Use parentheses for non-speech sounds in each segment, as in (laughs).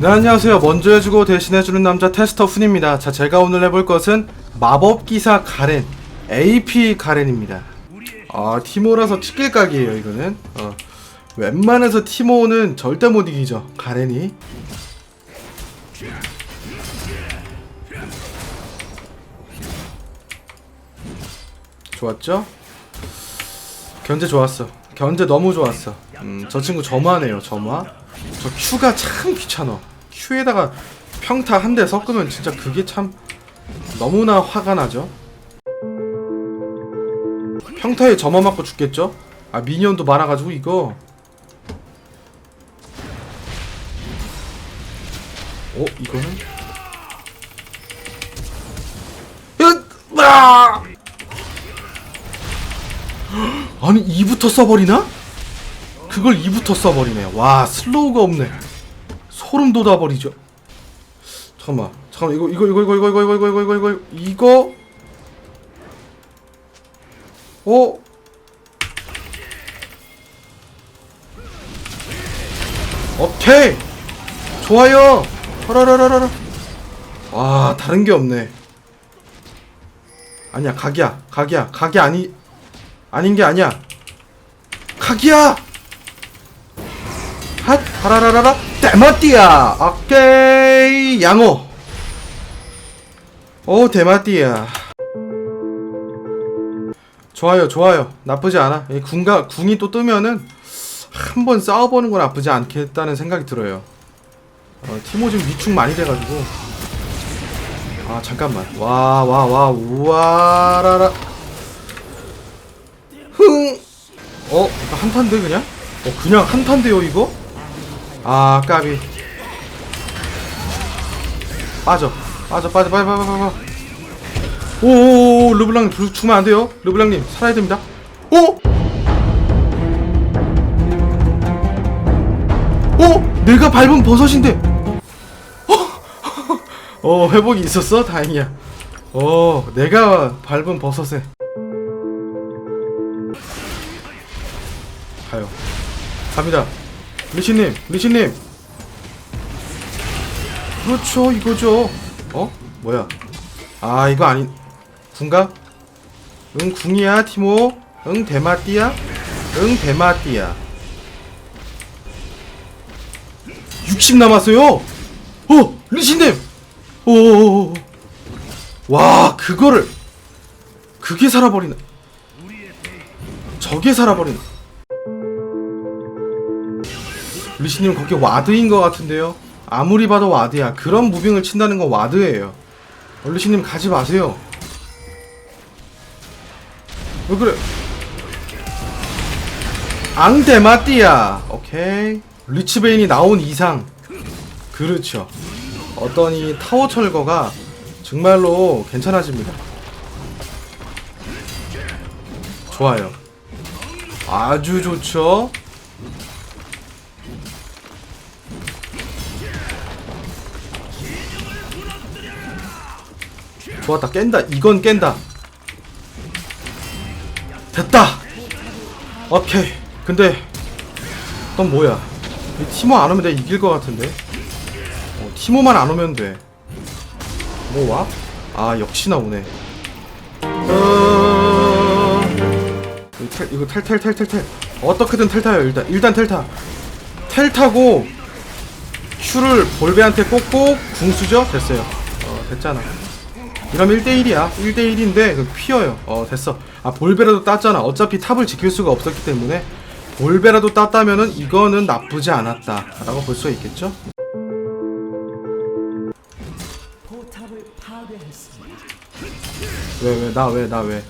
네 안녕하세요 먼저 해주고 대신해주는 남자 테스터 훈입니다 자 제가 오늘 해볼 것은 마법기사 가렌 AP 가렌입니다 아 티모라서 치킬각이에요 이거는 어. 웬만해서 티모는 절대 못 이기죠 가렌이 좋았죠? 견제 좋았어 견제 너무 좋았어 음, 저 친구 점화네요 점화 저 Q가 참 귀찮아 Q에다가 평타 한 대 섞으면 진짜 그게 참 너무나 화가 나죠 평타에 점화 맞고 죽겠죠? 아 미니언도 많아가지고 이거 어? 이거는? 아니 2부터 써버리나? 그걸 2부터 써버리네 와 슬로우가 없네 소름 돋아버리죠 잠깐만 잠깐만 이거 이거 이거 이거 이거 이거 이거 이거 이거 이거 이거 어? 오케이 좋아요 허라라라라라 와 다른 게 없네 아니야 각이야 각이야 각이 아니 아닌 게 아니야. 각이야! 핫! 하라라라라! 데마띠야! 오케이! 양호! 오 데마띠야. 좋아요 좋아요. 나쁘지 않아. 이 궁가 궁이 또 뜨면은 한 번 싸워보는 건 나쁘지 않겠다는 생각이 들어요. 어, 티모 지금 위축 많이 돼가지고. 아 잠깐만. 와 와 와. 우와라라 흥 어? 한탄데 그냥? 어 그냥 한탄데요 이거? 아 까비 빠져 빠져 빠져 빠져 빠져 빠져 오오오 르블랑님 불 죽으면 안 돼요 르블랑님 살아야 됩니다 오! 어? 내가 밟은 버섯인데 어? (laughs) 어 회복이 있었어? 다행이야 어 내가 밟은 버섯에 갑니다. 리치님 리치님. 그렇죠 이거죠. 어? 뭐야? 아 이거 아닌 궁가? 응 궁이야 티모? 응 대마띠야? 응 대마띠야. 60 남았어요! 어 리치님! 오 와 그거를 그게 살아버리네. 저게 살아버리네 리시님 거기 와드인 것 같은데요? 아무리 봐도 와드야. 그런 무빙을 친다는 건 와드예요. 어, 리시님 가지 마세요. 왜 그래? 앙데마띠야. 오케이. 리치베인이 나온 이상. 그렇죠. 어떤 이 타워 철거가 정말로 괜찮아집니다. 좋아요. 아주 좋죠. 좋았다. 깬다. 이건 깬다. 됐다. 오케이. 근데 넌 뭐야? 이 티모 안 오면 내가 이길 것 같은데? 어, 티모만 안 오면 돼뭐 와? 아 역시나 오네. 어... 이거 텔텔텔텔텔 어떻게든 텔 타요 일단. 일단 텔타. 텔 타고 큐를 볼베한테 꽂고 궁수죠? 됐어요. 어 됐잖아 이러면 1대1이야. 1대1인데 그 퀴어요. 어 됐어. 아 볼베라도 땄잖아. 어차피 탑을 지킬 수가 없었기 때문에 볼베라도 땄다면은 이거는 나쁘지 않았다 라고 볼 수가 있겠죠. 왜 왜? 나 왜? 나 왜?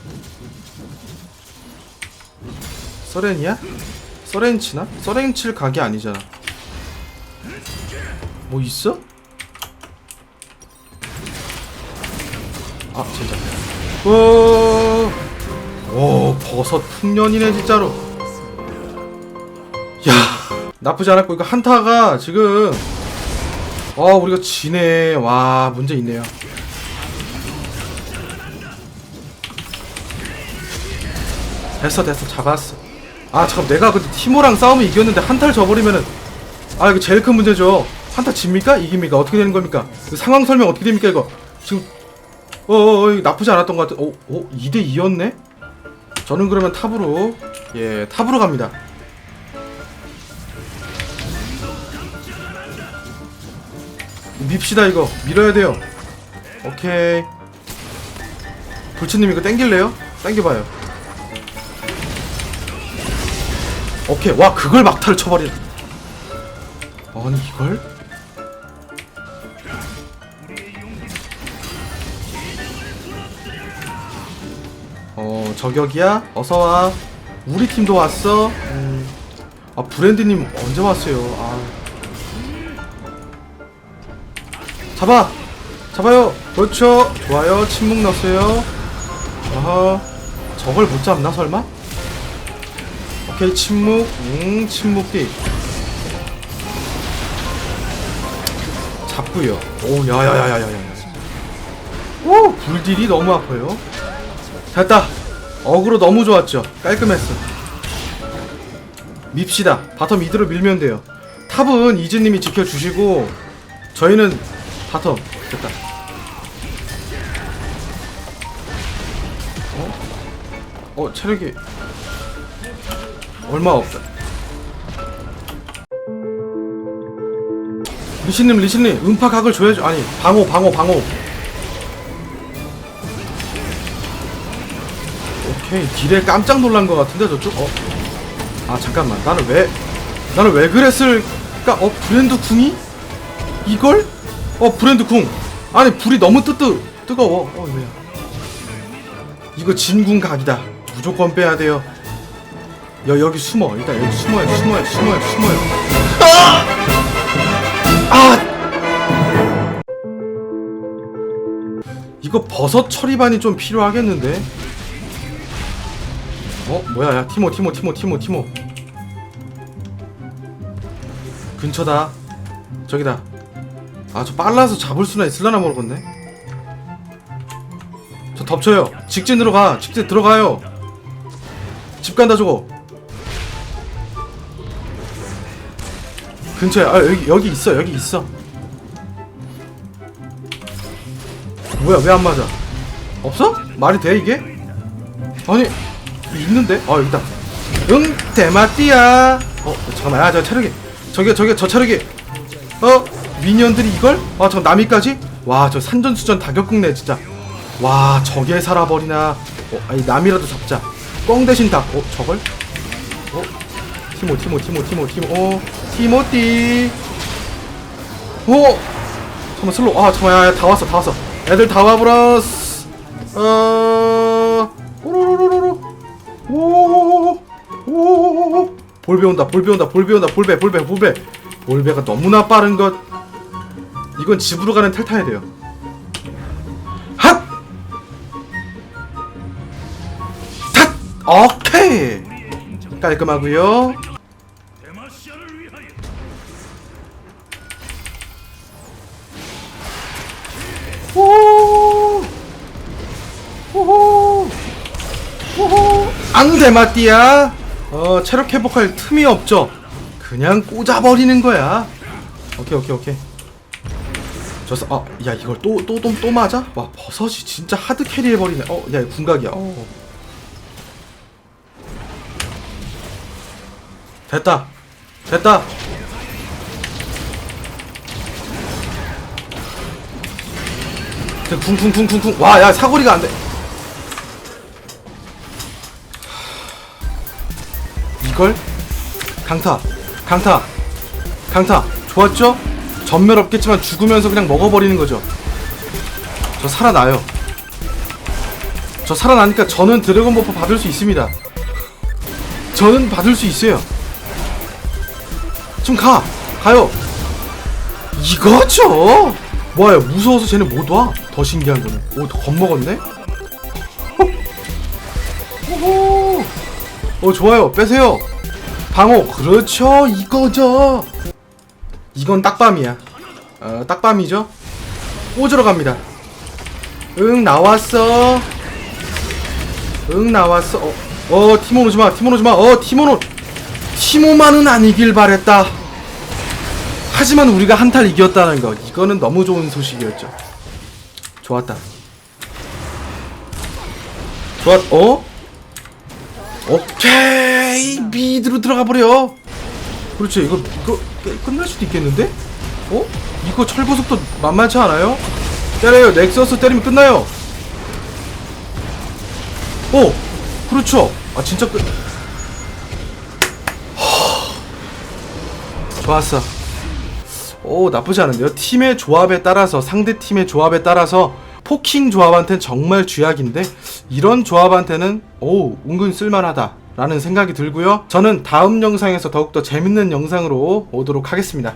서렌이야? 서렌치나? 서렌칠 각이 아니잖아. 뭐 있어? 아 진짜. 오, 오 버섯 풍년이네 진짜로. 야 나쁘지 않았고 이거 한타가 지금. 아 우리가 지네. 와 문제 있네요. 됐어 됐어. 잡았어. 아 잠깐 내가 그 티모랑 싸우면 이겼는데 한타를 져버리면은. 아 이거 제일 큰 문제죠. 한타 집니까? 이깁니까? 어떻게 되는 겁니까? 그 상황 설명 어떻게 됩니까 이거? 지금 어어 어, 나쁘지 않았던 것 같아 어? 어? 2대 2였네 저는 그러면 탑으로 예 탑으로 갑니다 밉시다 이거 밀어야 돼요 오케이 불치님 이거 땡길래요? 땡겨봐요 오케이 와 그걸 막타를 쳐버린 아니 이걸? 저격이야? 어서와. 우리 팀도 왔어? 음. 아 브랜드님 언제 왔어요? 아. 잡아! 잡아요! 그렇죠. 좋아요. 침묵 넣었어요. 아하 저걸 못 잡나 설마? 오케이 침묵. 음 침묵기 잡고요. 오 야야야야야야. 오 불딜이 너무 아파요. 됐다 어그로 너무 좋았죠. 깔끔했어. 밉시다. 바텀 이대로 밀면 돼요. 탑은 이즈님이 지켜주시고 저희는 바텀. 됐다. 어? 어 체력이 얼마 없다 리신님 리신님 음파 각을 줘야죠. 아니 방호 방호 방호 오케이 딜에 깜짝 놀란 것 같은데 저쪽? 어? 아 잠깐만. 나는 왜 나는 왜 그랬을까? 어 브랜드 궁이? 이걸? 어 브랜드 궁. 아니 불이 너무 뜨뜨 뜨거워. 어 왜야? 이거 진궁 각이다. 무조건 빼야 돼요. 여 여기 숨어. 일단 여기 숨어요 숨어요 숨어요 숨어요. 아! 아! 이거 버섯 처리반이 좀 필요하겠는데 어? 뭐야 야 티모 티모 티모 티모 티모. 근처다. 저기다. 아 저 빨라서 잡을 수나 있을라나 모르겠네. 저 덮쳐요. 직진으로 가. 직진 들어가요. 집 간다 저거. 근처에. 아 여기 여기 있어 여기 있어. 뭐야 왜 안 맞아? 없어? 말이 돼 이게? 아니 있는데? 어 여기다. 응 대마띠야. 어 잠깐만. 아저 체력이. 저게 저게 저 체력이. 어 미니언들이 이걸? 아저 나미까지? 와 저 산전수전 다격극네 진짜. 와 저게 살아버리나. 어 아니 남이라도 잡자. 꽝 대신 닭 어 저걸? 어? 티모 티모 티모 티모 티모. 어 티모띠. 어? 잠깐만 슬로우. 아 잠깐만. 야, 야, 다 왔어 다 왔어. 애들 다 와버렸어 어 볼배 온다 볼배 온다 볼배 온다 볼배 볼배 볼배. 볼배가 너무나 빠른 것. 이건 집으로 가는 탈 타야 돼요. 핫! 탓! 오케이! 깔끔하고요. 오호! 앙대마띠야 어 체력 회복할 틈이 없죠. 그냥 꽂아버리는 거야. 오케이 오케이 오케이. 저서 아야 이걸 또 또 또또 맞아? 와 버섯이 진짜 하드 캐리 해버리네. 어야 궁각이야. 어. 됐다. 됐다. 쿵쿵쿵쿵쿵. 와 야 사거리가 안돼 걸 강타 강타 강타 좋았죠? 전멸 없겠지만 죽으면서 그냥 먹어버리는 거죠 저 살아나요 저 살아나니까 저는 드래곤 버프 받을 수 있습니다 저는 받을 수 있어요 좀 가! 가요! 이거죠! 뭐야 무서워서 쟤는 못 와? 더 신기한 거는 오 겁먹었네? 어 좋아요 빼세요 방어. 그렇죠 이거죠. 이건 딱밤이야. 어 딱밤이죠? 꽂으러 갑니다. 응 나왔어. 응 나왔어. 어 어 티몬 오지마 티몬 오지마. 어 티몬 티모만은 안 이길 바랬다. 하지만 우리가 한탈 이겼다는 거 이거는 너무 좋은 소식이었죠. 좋았다. 좋았 어? 오케이. 미드로 들어가 버려. 그렇지. 이거 이거 끝- 끝날 수도 있겠는데? 어? 이거 철보석도 만만치 않아요? 때려요. 넥서스 때리면 끝나요. 오! 그렇죠. 아 진짜 끝. 하... 좋았어. 오 나쁘지 않은데요. 팀의 조합에 따라서 상대 팀의 조합에 따라서 포킹 조합한테는 정말 쥐약인데 이런 조합한테는 오 은근 쓸만하다 라는 생각이 들고요. 저는 다음 영상에서 더욱더 재밌는 영상으로 오도록 하겠습니다